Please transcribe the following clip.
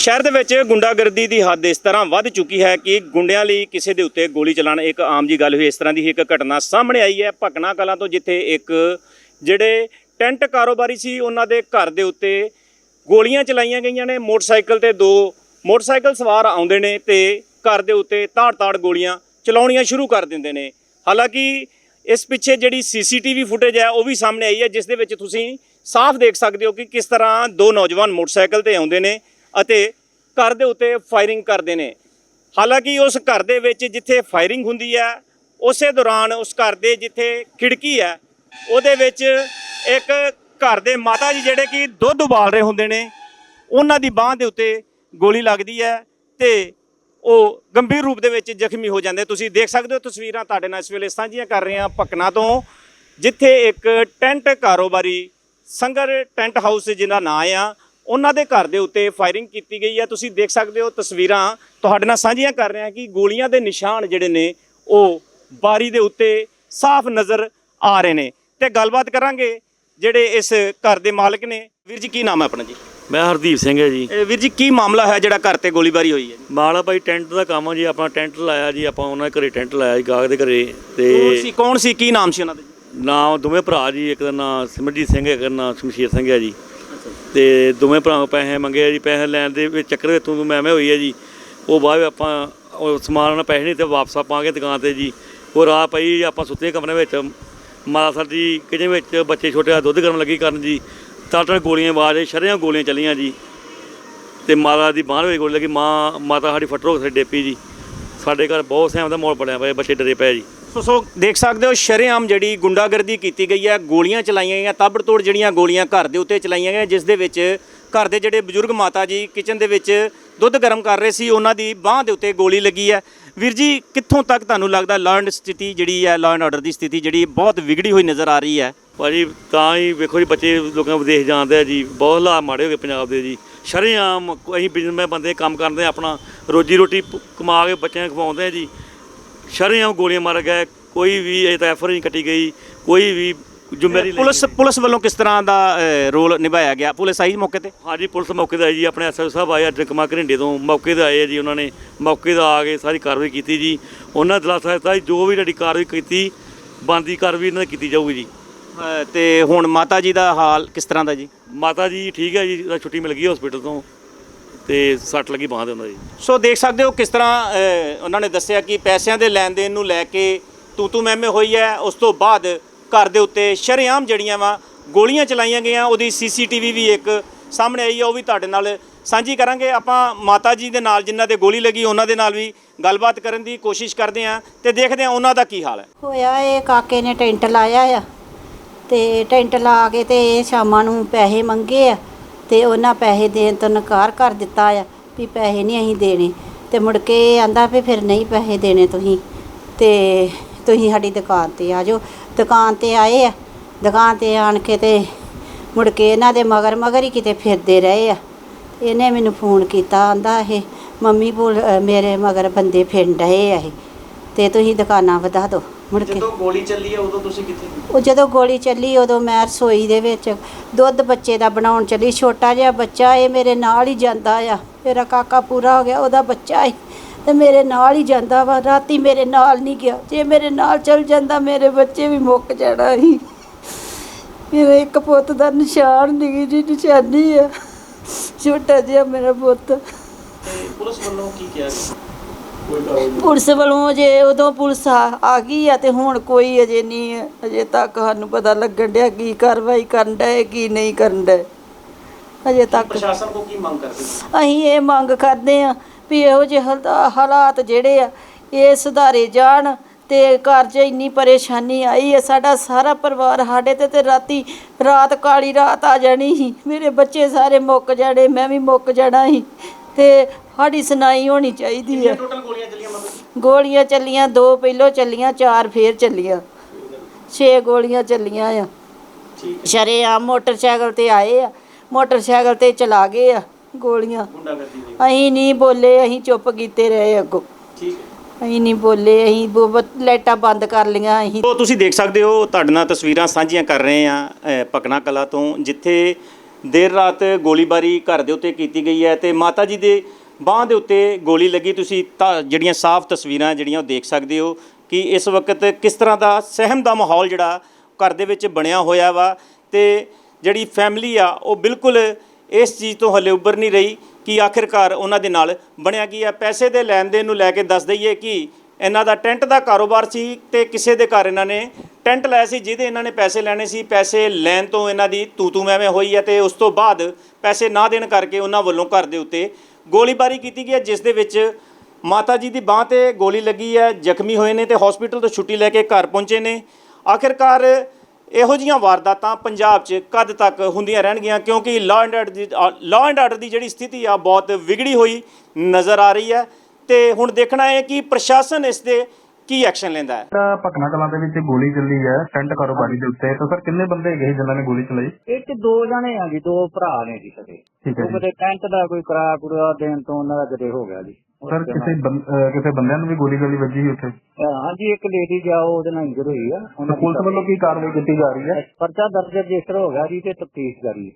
ਸ਼ਹਿਰ ਦੇ ਵਿੱਚ ਗੁੰਡਾਗਰਦੀ ਦੀ ਹੱਦ ਇਸ ਤਰ੍ਹਾਂ ਵੱਧ ਚੁੱਕੀ ਹੈ ਕਿ ਗੁੰਡਿਆਂ ਲਈ ਕਿਸੇ ਦੇ ਉੱਤੇ ਗੋਲੀ ਚਲਾਉਣਾ ਇੱਕ ਆਮ ਜੀ ਗੱਲ ਹੋਈ। ਇਸ ਤਰ੍ਹਾਂ ਦੀ ਇੱਕ ਘਟਨਾ ਸਾਹਮਣੇ ਆਈ ਹੈ ਭਕਨਾ ਕਲਾਂ ਤੋਂ, ਜਿੱਥੇ ਇੱਕ ਜਿਹੜੇ ਟੈਂਟ ਕਾਰੋਬਾਰੀ ਸੀ, ਉਹਨਾਂ ਦੇ ਘਰ ਦੇ ਉੱਤੇ ਗੋਲੀਆਂ ਚਲਾਈਆਂ ਗਈਆਂ ਨੇ। ਮੋਟਰਸਾਈਕਲ ਤੇ ਦੋ ਮੋਟਰਸਾਈਕਲ ਸਵਾਰ ਆਉਂਦੇ ਨੇ ਤੇ ਘਰ ਦੇ ਉੱਤੇ ਤਾੜ-ਤਾੜ ਗੋਲੀਆਂ ਚਲਾਉਣੀਆਂ ਸ਼ੁਰੂ ਕਰ ਦਿੰਦੇ ਨੇ। ਹਾਲਾਂਕਿ ਇਸ ਪਿੱਛੇ ਜਿਹੜੀ ਸੀਸੀਟੀਵੀ ਫੁਟੇਜ ਹੈ, ਉਹ ਵੀ ਸਾਹਮਣੇ ਆਈ ਹੈ, ਜਿਸ ਦੇ ਵਿੱਚ ਤੁਸੀਂ ਸਾਫ਼ ਦੇਖ ਸਕਦੇ ਹੋ ਕਿ ਕਿਸ ਤਰ੍ਹਾਂ ਦੋ ਨੌਜਵਾਨ ਮੋਟਰਸਾਈਕਲ ਤੇ ਆਉਂਦੇ ਨੇ। ਅਤੇ ਘਰ ਦੇ ਉੱਤੇ ਫਾਇਰਿੰਗ ਕਰਦੇ ਨੇ। ਹਾਲਾਂਕਿ ਉਸ ਘਰ ਦੇ ਵਿੱਚ ਜਿੱਥੇ ਫਾਇਰਿੰਗ ਹੁੰਦੀ ਹੈ, ਉਸੇ ਦੌਰਾਨ ਉਸ ਘਰ ਦੇ ਜਿੱਥੇ ਖਿੜਕੀ ਹੈ, ਉਹਦੇ ਵਿੱਚ ਇੱਕ ਘਰ ਦੇ ਮਾਤਾ ਜੀ ਜਿਹੜੇ ਕਿ ਦੁੱਧ ਉਬਾਲ ਰਹੇ ਹੁੰਦੇ ਨੇ, ਉਹਨਾਂ ਦੀ ਬਾਹ ਦੇ ਉੱਤੇ ਗੋਲੀ ਲੱਗਦੀ ਹੈ ਤੇ ਉਹ ਗੰਭੀਰ ਰੂਪ ਦੇ ਵਿੱਚ ਜ਼ਖਮੀ ਹੋ ਜਾਂਦੇ। ਤੁਸੀਂ ਦੇਖ ਸਕਦੇ ਹੋ ਤਸਵੀਰਾਂ ਤੁਹਾਡੇ ਨਾਲ ਇਸ ਵੇਲੇ ਸਾਂਝੀਆਂ ਕਰ ਰਹੇ ਹਾਂ ਪਕਨਾ ਤੋਂ, ਜਿੱਥੇ ਇੱਕ ਟੈਂਟ ਕਾਰੋਬਾਰੀ ਸੰਗਰ ਟੈਂਟ ਹਾਊਸ ਜਿਹਦਾ ਨਾਂ ਆ ਉਹਨਾਂ ਦੇ ਘਰ ਦੇ ਉੱਤੇ ਫਾਇਰਿੰਗ ਕੀਤੀ ਗਈ ਹੈ। ਤੁਸੀਂ ਦੇਖ ਸਕਦੇ ਹੋ ਤਸਵੀਰਾਂ ਤੁਹਾਡੇ ਨਾਲ ਸਾਂਝੀਆਂ ਕਰ ਰਹੇ ਹਾਂ ਕਿ ਗੋਲੀਆਂ ਦੇ ਨਿਸ਼ਾਨ ਜਿਹੜੇ ਨੇ ਉਹ ਬਾਰੀ ਦੇ ਉੱਤੇ ਸਾਫ਼ ਨਜ਼ਰ ਆ ਰਹੇ ਨੇ। ਤੇ ਗੱਲਬਾਤ ਕਰਾਂਗੇ ਜਿਹੜੇ ਇਸ ਘਰ ਦੇ ਮਾਲਕ ਨੇ। ਵੀਰ ਜੀ ਕੀ ਨਾਮ ਹੈ ਆਪਣਾ ਜੀ? ਮੈਂ ਹਰਦੀਪ ਸਿੰਘ ਹੈ ਜੀ। ਇਹ ਵੀਰ ਜੀ ਕੀ ਮਾਮਲਾ ਹੈ ਜਿਹੜਾ ਘਰ ਤੇ ਗੋਲੀਬਾਰੀ ਹੋਈ ਹੈ ਜੀ? ਮਾਲਾ ਭਾਈ ਟੈਂਟ ਦਾ ਕੰਮ ਆ ਜੀ ਆਪਣਾ ਟੈਂਟ ਲਾਇਆ ਜੀ ਆਪਾਂ ਉਹਨਾਂ ਦੇ ਘਰੇ ਟੈਂਟ ਲਾਇਆ ਜੀ ਗਾਹਕ ਦੇ ਘਰੇ ਕੌਣ ਤੇ ਸੀ ਕੌਣ ਸੀ ਕੀ ਨਾਮ ਸੀ ਉਹਨਾਂ ਦਾ? ਜੀ ਨਾਮ ਦੋਵੇਂ ਭਰਾ ਜੀ ਇੱਕ ਦਾ ਨਾਮ ਸਿਮਰਜੀਤ ਸਿੰਘ ਹੈ ਇੱਕ ਦਾ ਨਾਮ ਸ਼ਮਸ਼ੀਰ ਸਿੰਘ ਹੈ ਜੀ। ਤੇ ਦੋਵੇਂ ਭਰਾਵਾਂ ਪੈਸੇ ਮੰਗੇ ਆ ਜੀ ਪੈਸੇ ਲੈਣ ਦੇ ਵਿੱਚ ਚੱਕਰ ਵਿੱਚ ਤੂੰ ਮੈਂ ਮੈਂ ਹੋਈ ਹੈ ਜੀ। ਉਹ ਬਾਅਦ ਆਪਾਂ ਉਹ ਸਮਾਨ ਨਾਲ ਪੈਸੇ ਨਹੀਂ ਤੇ ਵਾਪਸ ਆਪਾਂਗੇ ਦੁਕਾਨ ਤੇ ਜੀ। ਉਹ ਰਾਹ ਪਈ ਜੀ, ਆਪਾਂ ਸੁੱਤੇ ਕਮਰੇ ਵਿੱਚ। ਮਾਤਾ ਸਰ ਜੀ ਕਿਚਨ ਵਿੱਚ ਬੱਚੇ ਛੋਟੇ ਆ ਦੁੱਧ ਗਰਮ ਲੱਗੀ ਕਰਨ ਜੀ। ਤਾਂ ਤਾਂ ਗੋਲੀਆਂ ਆਵਾਜ਼ ਆਈ ਸ਼ਰੇਆਂ ਗੋਲੀਆਂ ਚੱਲੀਆਂ ਜੀ। ਤੇ ਮਾਤਾ ਦੀ ਬਾਹਰ ਵਿੱਚ ਗੋਲੀ ਲੱਗੀ ਮਾਂ ਮਾਤਾ ਸਾਡੀ ਫਟਰੋ ਕੇ ਡੇਪੀ ਜੀ। ਸਾਡੇ ਘਰ ਬਹੁਤ ਸਹਿਮ ਦਾ ਮਾਹੌਲ ਪੜਿਆ ਪਿਆ ਬੱਚੇ ਡਰੇ ਪਏ ਜੀ। ਸੋ ਦੇਖ ਸਕਦੇ ਹੋ, ਸ਼ਰੇਆਮ ਜਿਹੜੀ ਗੁੰਡਾਗਰਦੀ ਕੀਤੀ ਗਈ ਹੈ, ਗੋਲੀਆਂ ਚਲਾਈਆਂ ਗਈਆਂ, ਤਾਬੜਤੋੜ ਜਿਹੜੀਆਂ ਗੋਲੀਆਂ ਘਰ ਦੇ ਉੱਤੇ ਚਲਾਈਆਂ ਗਈਆਂ, ਜਿਸ ਦੇ ਵਿੱਚ ਘਰ ਦੇ ਜਿਹੜੇ ਬਜ਼ੁਰਗ ਮਾਤਾ ਜੀ ਕਿਚਨ ਦੇ ਵਿੱਚ ਦੁੱਧ ਗਰਮ ਕਰ ਰਹੇ ਸੀ, ਉਹਨਾਂ ਦੀ ਬਾਹ ਦੇ ਉੱਤੇ ਗੋਲੀ ਲੱਗੀ ਹੈ। ਵੀਰ ਜੀ, ਕਿੱਥੋਂ ਤੱਕ ਤੁਹਾਨੂੰ ਲੱਗਦਾ ਲਾਅ ਐਂਡ ਸਥਿਤੀ ਜਿਹੜੀ ਹੈ ਲਾਅ ਐਂਡ ਆਰਡਰ ਦੀ ਸਥਿਤੀ ਜਿਹੜੀ ਬਹੁਤ ਵਿਗੜੀ ਹੋਈ ਨਜ਼ਰ ਆ ਰਹੀ ਹੈ? ਭਾਜੀ, ਤਾਂ ਹੀ ਵੇਖੋ ਜੀ, ਬੱਚੇ, ਲੋਕਾਂ ਵਿਦੇਸ਼ ਜਾਂਦੇ ਆ ਜੀ, ਬਹੁਤ ਹਾਲਾਤ ਮਾੜੇ ਹੋ ਗਏ ਪੰਜਾਬ ਦੇ ਜੀ। ਸ਼ਰੇਆਮ, ਅਸੀਂ ਬਿਜ਼ਨਸਮੈਨ ਬੰਦੇ ਕੰਮ ਕਰਦੇ ਆ, ਆਪਣਾ ਰੋਜੀ ਰੋਟੀ ਕਮਾ ਕੇ ਬੱਚਿਆਂ ਨੂੰ ਖਵਾਉਂਦੇ ਆ ਜੀ। ਸ਼ਰੇਆਮ ਗੋਲੀਆਂ ਮਾਰ ਗਏ ਕੋਈ ਵੀ ਇਹ ਤਾਂ ਐਫਰ ਨਹੀਂ ਕੱਟੀ ਗਈ ਕੋਈ ਵੀ ਜ਼ਿੰਮੇਵਾਰੀ ਲਈ ਪੁਲਿਸ ਪੁਲਿਸ ਵੱਲੋਂ ਕਿਸ ਤਰ੍ਹਾਂ ਦਾ ਰੋਲ ਨਿਭਾਇਆ ਗਿਆ? ਪੁਲਿਸ ਆਈ ਮੌਕੇ ਤੇ? ਹਾਂਜੀ ਪੁਲਿਸ ਮੌਕੇ ਤੇ ਆਈ ਜੀ ਆਪਣੇ ਐਸਐਸ ਸਾਹਿਬ ਆਏ ਅੱਜ ਕਮਾ ਘਰਿੰਡੇ ਤੋਂ ਮੌਕੇ ਤੇ ਆਏ ਆ ਜੀ ਉਹਨਾਂ ਨੇ। ਮੌਕੇ ਤੇ ਆ ਕੇ ਸਾਰੀ ਕਾਰਵਾਈ ਕੀਤੀ ਜੀ। ਉਹਨਾਂ ਦਿਲਾਸਾ ਦਿੱਤਾ ਜੀ ਜੋ ਵੀ ਤੁਹਾਡੀ ਕਾਰਵਾਈ ਕੀਤੀ ਬੰਦੀ ਕਾਰਵਾਈ ਇਹਨਾਂ ਦੀ ਕੀਤੀ ਜਾਊਗੀ ਜੀ। ਅ, ਤੇ ਹੁਣ ਮਾਤਾ ਜੀ ਦਾ ਹਾਲ ਕਿਸ ਤਰ੍ਹਾਂ ਦਾ ਜੀ? ਮਾਤਾ ਜੀ ਠੀਕ ਹੈ ਜੀ ਛੁੱਟੀ ਮਿਲ ਗਈ ਹਸਪੀਟਲ ਤੋਂ। ਤੇ ਸੱਟ ਲੱਗੀ ਬਾਂਹ ਦੇ ਉਹਨਾਂ ਦੀ ਸੋ ਦੇਖ ਸਕਦੇ ਹੋ ਕਿਸ ਤਰ੍ਹਾਂ ਅ, ਉਹਨਾਂ ਨੇ ਦੱਸਿਆ ਕਿ ਪੈਸਿਆਂ ਦੇ ਲੈਣ ਦੇਣ ਨੂੰ ਲੈ ਕੇ ਤੂੰ ਤੂੰ ਮੈਂ ਮੈਂ ਹੋਈ ਹੈ। ਉਸ ਤੋਂ ਬਾਅਦ ਘਰ ਦੇ ਉੱਤੇ ਸ਼ਰੇਆਮ ਜੜੀਆਂ ਵਾ ਗੋਲੀਆਂ ਚਲਾਈਆਂ ਗਈਆਂ ਉਹਦੀ ਸੀਸੀਟੀਵੀ ਵੀ ਇੱਕ ਸਾਹਮਣੇ ਆਈ ਹੈ ਉਹ ਵੀ ਤੁਹਾਡੇ ਨਾਲ ਸਾਂਝੀ ਕਰਾਂਗੇ। ਆਪਾਂ ਮਾਤਾ ਜੀ ਦੇ ਨਾਲ ਜਿਨ੍ਹਾਂ ਦੇ ਗੋਲੀ ਲੱਗੀ ਉਹਨਾਂ ਦੇ ਨਾਲ ਵੀ ਗੱਲਬਾਤ ਕਰਨ ਦੀ ਕੋਸ਼ਿਸ਼ ਕਰਦੇ ਹਾਂ ਤੇ ਦੇਖਦੇ ਹਾਂ ਉਹਨਾਂ ਦਾ ਕੀ ਹਾਲ ਹੈ। ਹੋਇਆ ਇਹ ਕਾਕੇ ਨੇ ਟੈਂਟ ਲਾਇਆ ਆ ਤੇ ਟੈਂਟ ਲਾ ਕੇ ਤੇ ਇਹ ਸ਼ਾਮਾਂ ਨੂੰ ਪੈਸੇ ਮੰਗੇ ਆ। ਤੇ ਉਹਨਾਂ ਪੈਸੇ ਦੇਣ ਤੋਂ ਨਕਾਰ ਕਰ ਦਿੱਤਾ ਆ ਵੀ ਪੈਸੇ ਨਹੀਂ ਅਸੀਂ ਦੇਣੇ। ਤੇ ਮੁੜ ਕੇ ਆਂਦਾ ਵੀ ਫਿਰ ਨਹੀਂ ਪੈਸੇ ਦੇਣੇ ਤੁਸੀਂ। ਤੇ ਤੁਸੀਂ ਸਾਡੀ ਦੁਕਾਨ ਤੇ ਆ ਜਾਓ। ਦੁਕਾਨ ਤੇ ਆਏ ਆ। ਦੁਕਾਨ ਤੇ ਆਣ ਕੇ ਤੇ ਮੁੜ ਕੇ ਇਹਨਾਂ ਦੇ ਮਗਰ ਮਗਰ ਹੀ ਕਿਤੇ ਫਿਰਦੇ ਰਹੇ ਆ। ਇਹਨੇ ਮੈਨੂੰ ਫੋਨ ਕੀਤਾ, ਆਂਦਾ ਇਹ ਮੰਮੀ ਬੋਲ ਮੇਰੇ ਮਗਰ ਬੰਦੇ ਫਿਰਨ ਡਏ ਆ ਇਹ। ਤੇ ਤੁਸੀਂ ਦੁਕਾਨਾਂ ਵਧਾ ਦਿਓ। ਮੁੜ ਕੇ। ਗੋਲੀ ਚੱਲੀ ਹੈ ਉਦੋਂ ਤੁਸੀਂ ਕਿੱਥੇ? ਉਹ ਜਦੋਂ ਗੋਲੀ ਚੱਲੀ ਉਦੋਂ ਮੈਂ ਰਸੋਈ ਦੇ ਵਿੱਚ ਦੁੱਧ ਬੱਚੇ ਦਾ ਬਣਾਉਣ ਚੱਲੀ। ਛੋਟਾ ਜਿਹਾ ਬੱਚਾ ਇਹ ਮੇਰੇ ਨਾਲ ਹੀ ਜਾਂਦਾ ਆ। ਮੇਰਾ ਕਾਕਾ ਪੂਰਾ ਹੋ ਗਿਆ ਉਹਦਾ ਬੱਚਾ ਹੈ ਤੇ ਮੇਰੇ ਨਾਲ ਹੀ ਜਾਂਦਾ ਵਾ। ਰਾਤੀ ਮੇਰੇ ਨਾਲ ਨਹੀਂ ਗਿਆ। ਜੇ ਮੇਰੇ ਨਾਲ ਚੱਲ ਜਾਂਦਾ ਮੇਰੇ ਬੱਚੇ ਵੀ ਮੁੱਕ ਜਾਣਾ ਸੀ। ਮੇਰੇ ਇੱਕ ਪੁੱਤ ਦਾ ਨਿਸ਼ਾਨ ਨਿੱਕੀ ਜੀ ਨਿਸ਼ਾਨੀ ਆ। ਛੋਟਾ ਜਿਹਾ ਮੇਰਾ ਪੁੱਤ। ਪੁਲਿਸ ਵੱਲੋਂ ਕੀ ਕਿਹਾ ਪੁਲਿਸ ਵੱਲੋਂ ਜੇ ਉਦੋਂ ਪੁਲਿਸ ਆ ਆ ਗਈ ਆ ਤੇ ਹੁਣ ਕੋਈ ਅਜੇ ਨਹੀਂ ਹੈ ਅਜੇ ਤੱਕ ਸਾਨੂੰ ਪਤਾ ਲੱਗਣ ਡਿਆ ਕੀ ਕਾਰਵਾਈ ਕਰਨ ਡਿਆ ਕੀ ਨਹੀਂ ਕਰਨ ਡਿਆ ਅਜੇ ਤੱਕ ਪ੍ਰਸ਼ਾਸਨ ਕੋ ਕੀ ਮੰਗ ਕਰਦੇ ਅਸੀਂ ਇਹ ਮੰਗ ਕਰਦੇ ਆ ਵੀ ਇਹੋ ਜਿਹੇ ਹਾਲਾ- ਹਾਲਾਤ ਜਿਹੜੇ ਆ ਇਹ ਸੁਧਾਰੇ ਜਾਣ ਤੇ ਘਰ 'ਚ ਇੰਨੀ ਪਰੇਸ਼ਾਨੀ ਆਈ ਹੈ ਸਾਡਾ ਸਾਰਾ ਪਰਿਵਾਰ ਸਾਡੇ ਤੇ ਤੇ ਰਾਤੀ ਰਾਤ ਕਾਲੀ ਰਾਤ ਆ ਜਾਣੀ ਸੀ। ਮੇਰੇ ਬੱਚੇ ਸਾਰੇ ਮੁੱਕ ਜਾਣੇ ਮੈਂ ਵੀ ਮੁੱਕ ਜਾਣਾ ਸੀ। ਤੇ ਸਾਡੀ ਸੁਣਾਈ ਹੋਣੀ ਚਾਹੀਦੀ ਹੈ। ਟੋਟਲ ਗੋਲੀਆਂ ਚੱਲੀਆਂ ਮਤਲਬ ਗੋਲੀਆਂ ਚੱਲੀਆਂ ਦੋ ਪਹਿਲੋਂ ਚੱਲੀਆਂ ਚਾਰ ਫੇਰ ਚੱਲੀਆਂ। ਛੇ ਗੋਲੀਆਂ ਚੱਲੀਆਂ ਆ। ਠੀਕ ਸ਼ਰੇਆਮ ਮੋਟਰਸਾਈਕਲ ਤੇ ਆਏ ਆ। ਮੋਟਰਸਾਈਕਲ ਤੇ ਚਲਾ ਗਏ ਆ ਗੋਲੀਆਂ। ਅਸੀਂ ਨਹੀਂ ਬੋਲੇ ਅਸੀਂ ਚੁੱਪ ਕੀਤੇ ਰਹੇ ਅੱਗੋਂ। ਠੀਕ ਹੈ। ਅਸੀਂ ਨਹੀਂ ਬੋਲੇ ਅਸੀਂ ਲਾਈਟਾਂ ਬੰਦ ਕਰ ਲੀਆਂ ਅਸੀਂ ਉਹ ਤੁਸੀਂ ਦੇਖ ਸਕਦੇ ਹੋ ਤੁਹਾਡੇ ਨਾਲ ਤਸਵੀਰਾਂ ਸਾਂਝੀਆਂ ਕਰ ਰਹੇ ਆ ਭਕਨਾ ਕਲਾ ਤੋਂ ਜਿੱਥੇ ਦੇਰ ਰਾਤ ਗੋਲੀਬਾਰੀ ਘਰ ਦੇ ਉੱਤੇ ਕੀਤੀ ਗਈ ਹੈ ਤੇ ਮਾਤਾ ਜੀ ਦੇ ਬਾਹ ਦੇ ਉੱਤੇ ਗੋਲੀ ਲੱਗੀ। ਤੁਸੀਂ ਤਾਂ ਜਿਹੜੀਆਂ ਸਾਫ਼ ਤਸਵੀਰਾਂ ਜਿਹੜੀਆਂ ਉਹ ਦੇਖ ਸਕਦੇ ਹੋ ਕਿ ਇਸ ਵਕਤ ਕਿਸ ਤਰ੍ਹਾਂ ਦਾ ਸਹਿਮ ਦਾ ਮਾਹੌਲ ਜਿਹੜਾ ਘਰ ਦੇ ਵਿੱਚ ਬਣਿਆ ਹੋਇਆ ਵਾ ਤੇ ਜਿਹੜੀ ਫੈਮਿਲੀ ਆ ਉਹ ਬਿਲਕੁਲ ਇਸ ਚੀਜ਼ ਤੋਂ ਹਲੇ ਉੱਭਰ ਨਹੀਂ ਰਹੀ ਕਿ ਆਖਿਰਕਾਰ ਉਹਨਾਂ ਦੇ ਨਾਲ ਬਣਿਆ ਕੀ ਆ। ਪੈਸੇ ਦੇ ਲੈਣ ਦੇਣ ਨੂੰ ਲੈ ਕੇ ਦੱਸ ਦਈਏ ਕਿ ਇਹਨਾਂ ਦਾ ਟੈਂਟ ਦਾ ਕਾਰੋਬਾਰ ਸੀ ਤੇ ਕਿਸੇ ਦੇ ਘਰ ਇਹਨਾਂ ਨੇ ਟੈਂਟ ਲਾਇਆ ਸੀ, ਜਿਹਦੇ ਇਹਨਾਂ ਨੇ ਪੈਸੇ ਲੈਣੇ ਸੀ, ਪੈਸੇ ਲੈਣ ਤੋਂ ਇਹਨਾਂ ਦੀ ਤੂ ਤੂ ਮੈਂ ਹੋਈ ਹੈ ਤੇ ਉਸ ਤੋਂ ਬਾਅਦ ਪੈਸੇ ਨਾ ਦੇਣ ਕਰਕੇ ਉਹਨਾਂ ਵੱਲੋਂ ਘਰ ਦੇ ਉੱਤੇ ਗੋਲੀਬਾਰੀ ਕੀਤੀ ਗਈ ਹੈ, ਜਿਸ ਦੇ ਵਿੱਚ ਮਾਤਾ ਜੀ ਦੀ ਬਾਹ ਤੇ ਗੋਲੀ ਲੱਗੀ ਹੈ, ਜ਼ਖਮੀ ਹੋਏ ਨੇ ਤੇ ਹਸਪੀਟਲ ਤੋਂ ਛੁੱਟੀ ਲੈ ਕੇ ਘਰ ਪਹੁੰਚੇ ਨੇ। ਆਖਿਰਕਾਰ ਇਹੋ ਜੀਆਂ ਵਾਰਦਾਤਾਂ ਪੰਜਾਬ 'ਚ ਕਦ ਤੱਕ ਹੁੰਦੀਆਂ ਰਹਿਣਗੀਆਂ, ਕਿਉਂਕਿ ਲਾਅ ਐਂਡ ਆਰਡਰ ਦੀ ਲਾਅ ਐਂਡ ਆਰਡਰ ਦੀ ਜਿਹੜੀ ਸਥਿਤੀ ਆ, ਬਹੁਤ ਵਿਗੜੀ ਹੋਈ ਨਜ਼ਰ ਆ ਰਹੀ ਹੈ। ਤੇ ਹੁਣ ਦੇਖਣਾ ਹੈ ਕਿ ਪ੍ਰਸ਼ਾਸਨ ਇਸ ਦੇ ਕੀ ਐਕਸ਼ਨ ਲੈਂਦਾ ਹੈ। ਭਕਨਾ ਕਲਾਂ ਦੇ ਵਿੱਚ ਗੋਲੀ ਚੱਲੀ ਹੈ ਟੈਂਟ ਕਾਰੋਬਾਰੀ ਦੇ ਉੱਤੇ ਤਾਂ ਸਰ ਕਿੰਨੇ ਬੰਦੇ ਸੀ ਜਿਨ੍ਹਾਂ ਨੇ ਗੋਲੀ ਚਲਾਈ? ਇਹ ਚ ਦੋ ਜਣੇ ਆ ਜੀ ਦੋ ਭਰਾ ਨੇ ਜੀ ਹੈ ਉਹ ਕਿਤੇ ਟੈਂਟ ਦਾ ਕੋਈ ਕਿਰਾਇਆ ਕੁਰਾ ਦੇਣ ਤੋਂ ਉਹਨਾਂ ਦਾ ਕਿਤੇ ਹੋ ਗਿਆ ਜੀ। ਸਰ ਕਿਸੇ ਕਿਸੇ ਬੰਦਿਆਂ ਨੂੰ ਵੀ ਗੋਲੀ ਗੋਲੀ ਵੱਜੀ ਉੱਥੇ? ਹਾਂਜੀ ਇੱਕ ਲੇਡੀ ਜਾ ਉਹਦੇ ਨਾਲ ਇੰਜਰ ਹੋਈ ਆ। ਪੁਲਿਸ ਵੱਲੋਂ ਕੀ ਕਾਰਵਾਈ ਕੀਤੀ ਜਾ ਰਹੀ ਹੈ? ਪਰਚਾ ਦਰਜ ਰਜਿਸਟਰ ਹੋ ਗਿਆ ਜੀ ਤੇ ਤਫਤੀਸ਼ ਜਾਰੀ ਹੈ।